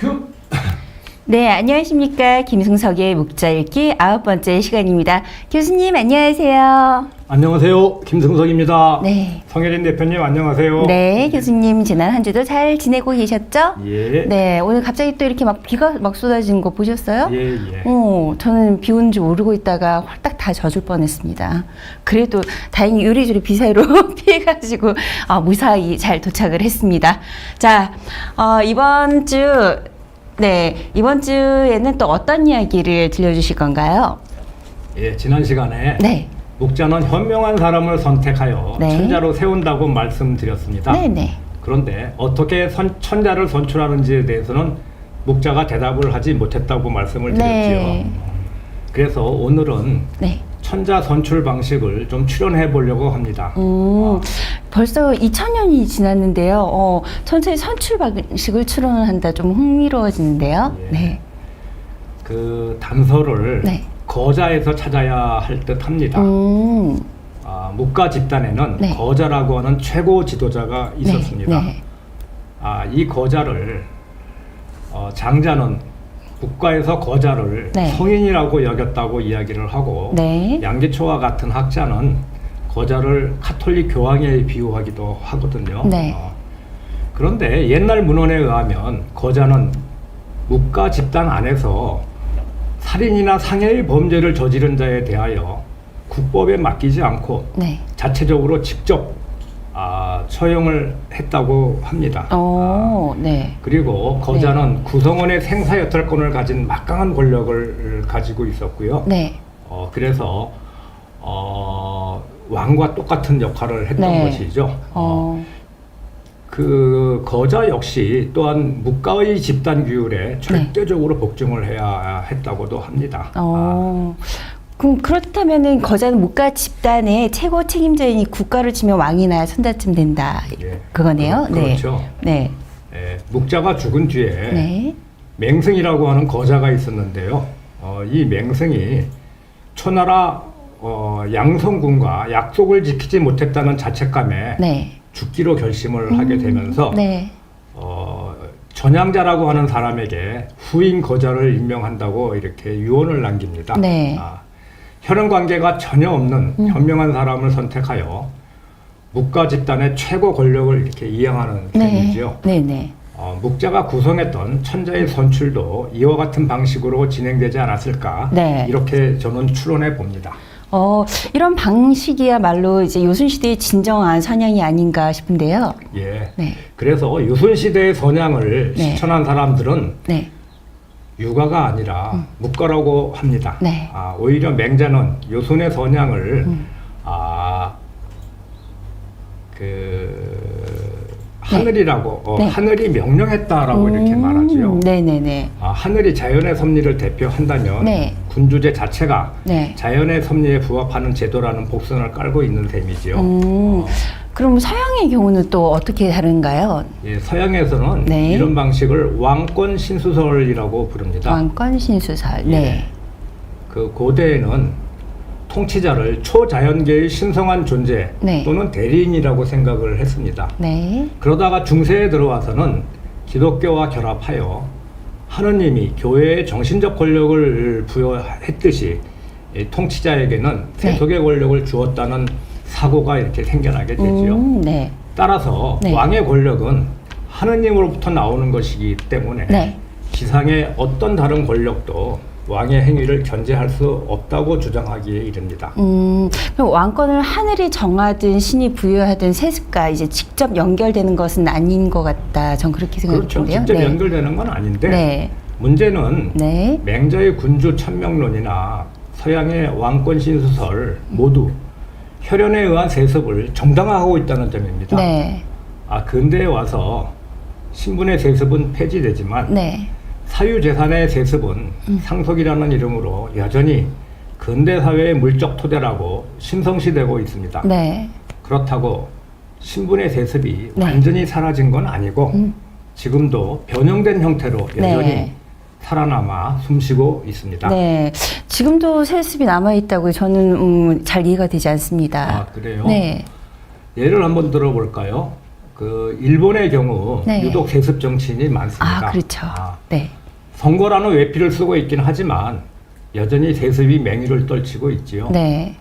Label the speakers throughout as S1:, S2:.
S1: 큐.
S2: 네, 안녕하십니까. 김승석의 묵자 읽기 아홉 번째 시간입니다. 교수님, 안녕하세요.
S1: 안녕하세요. 김승석입니다.
S2: 네.
S1: 성혜린 대표님 안녕하세요.
S2: 네, 교수님, 지난 한 주도 잘 지내고 계셨죠?
S1: 예.
S2: 네, 오늘 갑자기 또 이렇게 막 비가 막 쏟아지는 거 보셨어요?
S1: 예, 예.
S2: 어, 저는 비 오는 줄 모르고 있다가 홀딱 다 젖을 뻔했습니다. 그래도 다행히 요리조리 비 사이로 피해가지고 아, 무사히 잘 도착을 했습니다. 자, 어, 이번 주, 네, 이번 주에는 또 어떤 이야기를 들려주실 건가요?
S1: 예, 지난 시간에
S2: 네,
S1: 목자는 현명한 사람을 선택하여
S2: 네.
S1: 천자로 세운다고 말씀드렸습니다.
S2: 네, 네.
S1: 그런데 어떻게 선, 천자를 선출하는지에 대해서는 목자가 대답을 하지 못했다고 말씀을 드렸지요.
S2: 네.
S1: 그래서 오늘은
S2: 네.
S1: 천자 선출 방식을 좀 출연해 보려고 합니다.
S2: 음, 벌써 2000년이 지났는데요. 어, 천천히 선출 방식을 출원을 한다. 좀 흥미로워지는데요.
S1: 예.
S2: 네.
S1: 그 단서를
S2: 네.
S1: 거자에서 찾아야 할 듯합니다.
S2: 음,
S1: 아, 목가 집단에는
S2: 네.
S1: 거자라고 하는 최고 지도자가 있었습니다.
S2: 네, 네.
S1: 아, 이 거자를 어, 장자는 국가에서 거자를
S2: 네.
S1: 성인이라고 여겼다고 이야기를 하고
S2: 네.
S1: 양기초와 같은 학자는 거자를 카톨릭 교황에 비유하기도 하거든요.
S2: 네.
S1: 어, 그런데 옛날 문헌에 의하면 거자는 묵가 집단 안에서 살인이나 상해의 범죄를 저지른 자에 대하여 국법에 맡기지 않고
S2: 네.
S1: 자체적으로 직접 아, 처형을 했다고 합니다. 아,
S2: 오, 네.
S1: 그리고 거자는 구성원의 생사여탈권을 가진 막강한 권력을 가지고 있었고요.
S2: 네.
S1: 어, 그래서 어, 왕과 똑같은 역할을 했던
S2: 네.
S1: 것이죠. 어,
S2: 어,
S1: 그 거자 역시 또한 묵가의 집단 규율에 절대적으로 복종을 해야 했다고도 합니다.
S2: 어. 그럼 그렇다면은 거자는 목가 집단의 최고 책임자이니 국가를 치면 왕이나 손자쯤 된다.
S1: 아, 예.
S2: 그거네요.
S1: 그, 그렇죠.
S2: 네.
S1: 예, 묵자가 죽은 뒤에
S2: 네. 네.
S1: 맹승이라고 하는 거자가 있었는데요. 어, 이 맹승이 초나라 어, 양성군과 약속을 지키지 못했다는 자책감에
S2: 네.
S1: 죽기로 결심을 하게 되면서
S2: 네.
S1: 어, 전향자라고 하는 사람에게 후임 거자를 임명한다고 이렇게 유언을 남깁니다.
S2: 네.
S1: 아, 혈연 관계가 전혀 없는
S2: 음.
S1: 현명한 사람을 선택하여 묵가 집단의 최고 권력을 이렇게 이양하는
S2: 네.
S1: 셈이죠.
S2: 네. 네.
S1: 어, 묵자가 구성했던 천자의 선출도 이와 같은 방식으로 진행되지 않았을까
S2: 네.
S1: 이렇게 저는 추론해 봅니다.
S2: 어, 이런 방식이야말로 이제 요순시대의 진정한 선양이 아닌가 싶은데요.
S1: 예.
S2: 네.
S1: 그래서 유순 시대의 선양을
S2: 네.
S1: 실천한 사람들은
S2: 네.
S1: 유가가 아니라 묵가라고 합니다.
S2: 음. 네.
S1: 아, 오히려 맹자는 요순의 선양을
S2: 음.
S1: 아, 그 하늘이라고 어,
S2: 네.
S1: 하늘이 명령했다라고 이렇게
S2: 음,
S1: 말하지요.
S2: 네네네.
S1: 아, 하늘이 자연의 섭리를 대표한다면
S2: 네.
S1: 군주제 자체가
S2: 네.
S1: 자연의 섭리에 부합하는 제도라는 복선을 깔고 있는 셈이지요.
S2: 음,
S1: 어,
S2: 그럼 서양의 경우는 또 어떻게 다른가요?
S1: 예, 서양에서는
S2: 네.
S1: 이런 방식을 왕권 신수설이라고 부릅니다.
S2: 왕권 신수설.
S1: 예.
S2: 네.
S1: 그 고대에는 통치자를 초자연계의 신성한 존재
S2: 네.
S1: 또는 대리인이라고 생각을 했습니다.
S2: 네.
S1: 그러다가 중세에 들어와서는 기독교와 결합하여 하느님이 교회에 정신적 권력을 부여했듯이 이 통치자에게는
S2: 네.
S1: 세속의 권력을 주었다는 사고가 이렇게 생겨나게 되지요.
S2: 음, 네.
S1: 따라서
S2: 네.
S1: 왕의 권력은 하느님으로부터 나오는 것이기 때문에
S2: 네.
S1: 지상의 어떤 다른 권력도 왕의 행위를 견제할 수 없다고 주장하기에 이릅니다.
S2: 음, 그럼 왕권을 하늘이 정하든 신이 부여하든 세습과 이제 직접 연결되는 것은 아닌 것 같다. 전 그렇게
S1: 그렇죠.
S2: 생각하는데요.
S1: 직접
S2: 네.
S1: 연결되는 건 아닌데
S2: 네.
S1: 문제는
S2: 네.
S1: 맹자의 군주 천명론이나 서양의 왕권 신수설 모두 혈연에 의한 세습을 정당화하고 있다는 점입니다.
S2: 네.
S1: 아 근대에 와서 신분의 세습은 폐지되지만
S2: 네.
S1: 사유재산의 세습은 상속이라는 이름으로 여전히 근대 사회의 물적 토대라고 신성시되고 있습니다.
S2: 네.
S1: 그렇다고 신분의 세습이
S2: 네.
S1: 완전히 사라진 건 아니고
S2: 음.
S1: 지금도 변형된 형태로 여전히
S2: 네.
S1: 살아남아 숨쉬고 있습니다.
S2: 네. 지금도 세습이 남아 있다고 저는 음, 잘 이해가 되지 않습니다.
S1: 아 그래요?
S2: 네.
S1: 예를 한번 들어볼까요? 그 일본의 경우
S2: 네.
S1: 유독 세습 정치인이 많습니다.
S2: 아, 그렇죠.
S1: 아,
S2: 네.
S1: 선거라는 외피를 쓰고 있긴 하지만 여전히 세습이 맹위를 떨치고 있지요.
S2: 네.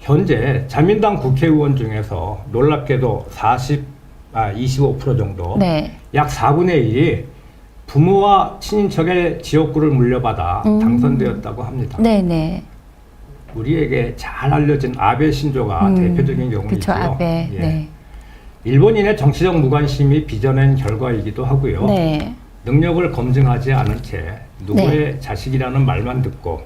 S1: 현재 자민당 국회의원 중에서 놀랍게도 40, 아, 25% 정도,
S2: 네.
S1: 약 4분의 1이 부모와 친인척의 지역구를 물려받아
S2: 음.
S1: 당선되었다고 합니다.
S2: 네, 네.
S1: 우리에게 잘 알려진 아베 신조가
S2: 음,
S1: 대표적인 경우이고요.
S2: 아베.
S1: 예.
S2: 네.
S1: 일본인의 정치적 무관심이 빚어낸 결과이기도 하고요.
S2: 네.
S1: 능력을 검증하지 않은 채 누구의 자식이라는 말만 듣고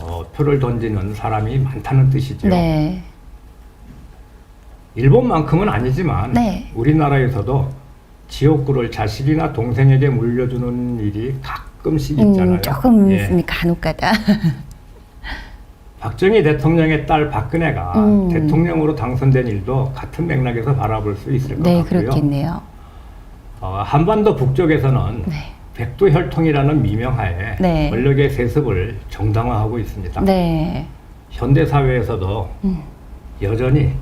S1: 어, 표를 던지는 사람이 많다는 뜻이죠.
S2: 네.
S1: 일본만큼은 아니지만
S2: 네.
S1: 우리나라에서도 지역구를 자식이나 동생에게 물려주는 일이 가끔씩 있잖아요.
S2: 음, 조금
S1: 예.
S2: 간혹가다.
S1: 박정희 대통령의 딸 박근혜가
S2: 음.
S1: 대통령으로 당선된 일도 같은 맥락에서 바라볼 수 있을 것
S2: 네,
S1: 같고요.
S2: 그렇겠네요.
S1: 어, 한반도 북쪽에서는
S2: 네.
S1: 백두혈통이라는 미명하에
S2: 네.
S1: 권력의 세습을 정당화하고 있습니다.
S2: 네.
S1: 현대 사회에서도
S2: 음.
S1: 여전히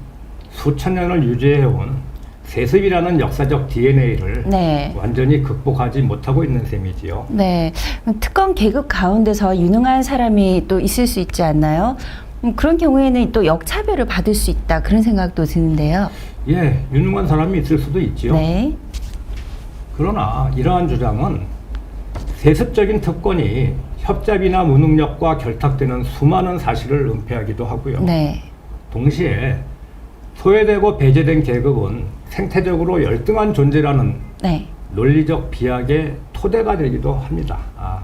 S1: 수천 년을 유지해온 세습이라는 역사적 DNA를
S2: 네.
S1: 완전히 극복하지 못하고 있는 셈이지요.
S2: 네. 특권 계급 가운데서 유능한 사람이 또 있을 수 있지 않나요? 음, 그런 경우에는 또 역차별을 받을 수 있다. 그런 생각도 드는데요.
S1: 예, 유능한 사람이 있을 수도 있지요.
S2: 네.
S1: 그러나 이러한 주장은 세습적인 특권이 협잡이나 무능력과 결탁되는 수많은 사실을 은폐하기도 하고요.
S2: 네.
S1: 동시에 소외되고 배제된 계급은 생태적으로 열등한 존재라는
S2: 네.
S1: 논리적 비약의 토대가 되기도 합니다. 아,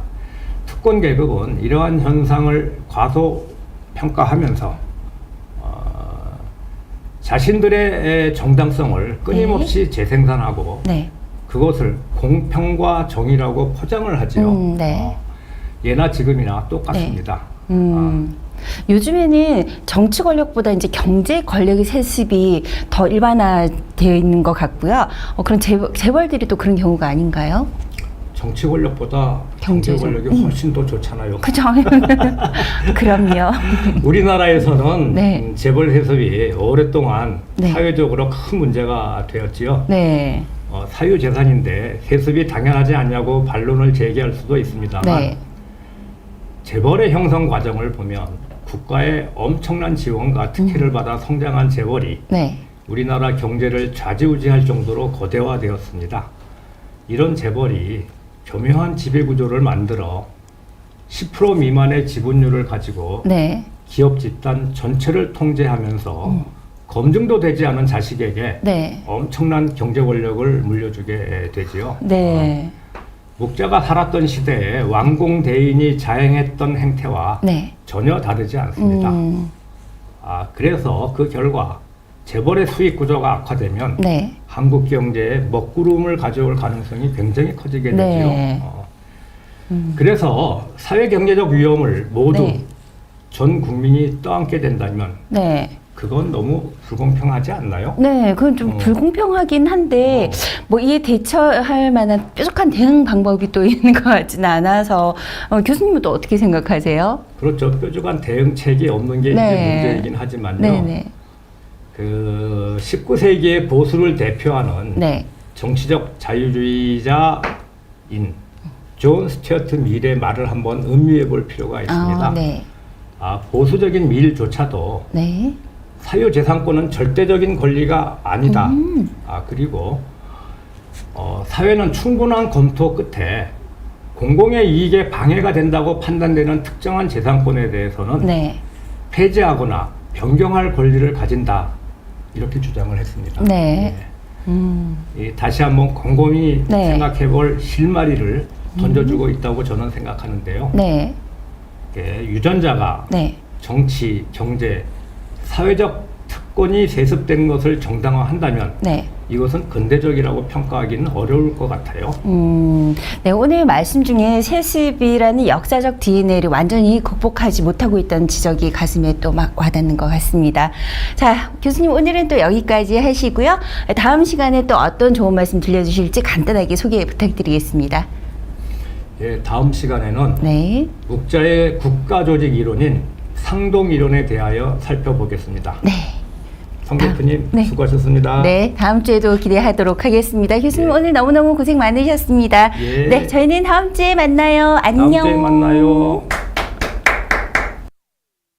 S1: 특권 계급은 이러한 현상을 과소 평가하면서 어, 자신들의 정당성을 끊임없이 재생산하고
S2: 네.
S1: 그것을 공평과 정의라고 포장을 하지요.
S2: 음, 네.
S1: 어, 예나 지금이나 똑같습니다.
S2: 음. 요즘에는 정치 권력보다 이제 경제 권력의 세습이 더 일반화되어 있는 것 같고요. 어, 그런 재벌, 재벌들이 또 그런 경우가 아닌가요?
S1: 정치 권력보다 경제 권력이
S2: 음.
S1: 훨씬 더 좋잖아요.
S2: 그죠? 그럼요.
S1: 우리나라에서는
S2: 네.
S1: 음, 재벌 세습이 오랫동안
S2: 네.
S1: 사회적으로 큰 문제가 되었지요.
S2: 네.
S1: 어, 사유 재산인데 세습이 당연하지 않냐고 반론을 제기할 수도 있습니다만
S2: 네.
S1: 재벌의 형성 과정을 보면 국가의 엄청난 지원과 특혜를
S2: 음.
S1: 받아 성장한 재벌이
S2: 네.
S1: 우리나라 경제를 좌지우지할 정도로 거대화되었습니다. 이런 재벌이 교묘한 지배 구조를 만들어 10% 미만의 지분율을 가지고
S2: 네.
S1: 기업 집단 전체를 통제하면서 검증도 되지 않은 자식에게
S2: 네.
S1: 엄청난 경제 권력을 물려주게 되지요.
S2: 네.
S1: 목자가 살았던 시대에 왕공 대인이 자행했던 행태와
S2: 네.
S1: 전혀 다르지 않습니다.
S2: 음,
S1: 아, 그래서 그 결과 재벌의 수익 구조가 악화되면
S2: 네.
S1: 한국 경제에 먹구름을 가져올 가능성이 굉장히 커지게 되죠.
S2: 네.
S1: 어,
S2: 음.
S1: 그래서 사회 경제적 위험을 모두
S2: 네.
S1: 전 국민이 떠안게 된다면
S2: 네.
S1: 그건 너무 불공평하지 않나요?
S2: 네, 그건 좀
S1: 어.
S2: 불공평하긴 한데,
S1: 어.
S2: 뭐 이에 대처할 만한 뾰족한 대응 방법이 또 있는 것 같지는 않아서, 어, 교수님은 또 어떻게 생각하세요?
S1: 그렇죠. 뾰족한 대응책이 없는 게
S2: 네.
S1: 이제 문제이긴 하지만요.
S2: 네네.
S1: 그 19세기의 보수를 대표하는
S2: 네.
S1: 정치적 자유주의자인 존 스튜어트 밀의 말을 한번 음미해 볼 필요가 있습니다.
S2: 아, 네.
S1: 아, 보수적인 밀조차도
S2: 네.
S1: 사유재산권은 절대적인 권리가 아니다.
S2: 음.
S1: 아, 그리고 어, 사회는 충분한 검토 끝에 공공의 이익에 방해가 된다고 판단되는 특정한 재산권에 대해서는
S2: 네.
S1: 폐지하거나 변경할 권리를 가진다. 이렇게 주장을 했습니다.
S2: 네. 음.
S1: 예. 이 다시 한번 곰곰이
S2: 네.
S1: 생각해 볼 실마리를 던져주고 있다고 저는 생각하는데요.
S2: 네.
S1: 예, 유전자가
S2: 네.
S1: 정치, 경제, 사회적 특권이 세습된 것을 정당화한다면
S2: 네.
S1: 이것은 근대적이라고 평가하기는 어려울 것 같아요.
S2: 음, 네, 오늘 말씀 중에 세습이라는 역사적 DNA를 완전히 극복하지 못하고 있다는 지적이 가슴에 또 막 와닿는 것 같습니다. 자, 교수님 오늘은 또 여기까지 하시고요. 다음 시간에 또 어떤 좋은 말씀 들려주실지 간단하게 소개 부탁드리겠습니다.
S1: 예, 다음 시간에는
S2: 네.
S1: 국자의 국가 조직 이론인 상동 이론에 대하여 살펴보겠습니다.
S2: 네.
S1: 송 대표님
S2: 네.
S1: 수고하셨습니다.
S2: 네, 다음 주에도 기대하도록 하겠습니다. 교수님
S1: 예.
S2: 오늘 너무너무 고생 많으셨습니다.
S1: 예.
S2: 네, 저희는 다음 주에 만나요.
S1: 다음
S2: 안녕.
S1: 주에 만나요.